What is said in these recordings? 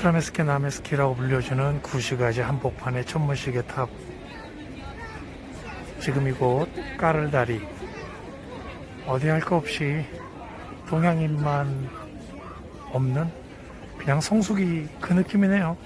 스트라메스키 나메스키라고 불려주는 구시가지 한복판의 천문시계 탑 지금 이곳 까를다리. 어디 할 거 없이 동양인만 없는 그냥 성수기 그 느낌이네요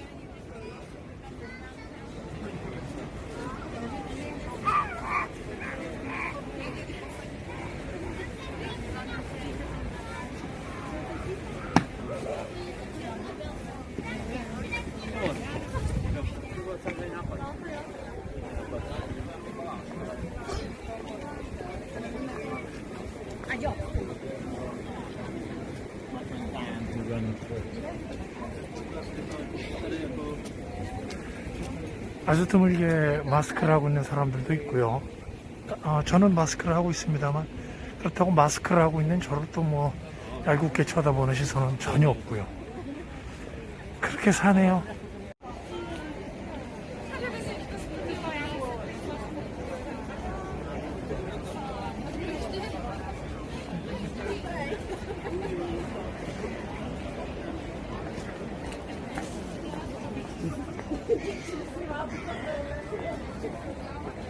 아주 드물게 마스크를 하고 있는 사람들도 있고요. 어, 저는 마스크를 하고 있습니다만 그렇다고 마스크를 하고 있는 저를 또 뭐 얄궂게 쳐다보는 시선은 전혀 없고요. 그렇게 사네요. Thank you.